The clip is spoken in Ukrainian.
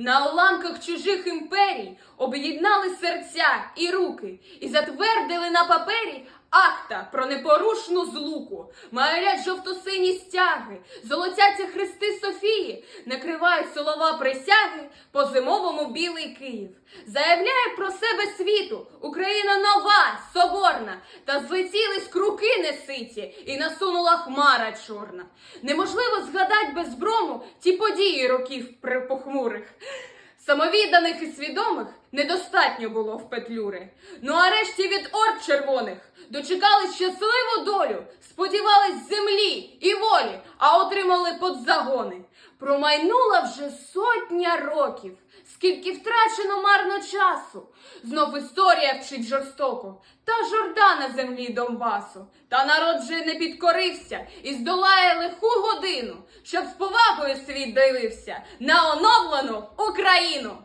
На уламках чужих імперій об'єднали серця і руки і затвердили на папері акта про непорушну злуку. Майорять жовто-сині стяги, золотяться хрести Софії, накривають солова присяги по зимовому білий Київ. Заявляє про себе світу соборна, та злетілись круки неситі, і насунула хмара чорна. Неможливо згадать без брому ті події років похмурих. Самовідданих і свідомих недостатньо було в петлюри. Ну а решті від орд червоних дочекали щасливу долю, сподівались землі і волі, а отримали подзагони. Промайнула вже сотня років, скільки втрачено марно часу. Знов історія вчить жорстоко, та жорда на землі Донбасу. Та народ же не підкорився і здолає лиху годину, щоб з повагою світ дивився на оновлену Україну.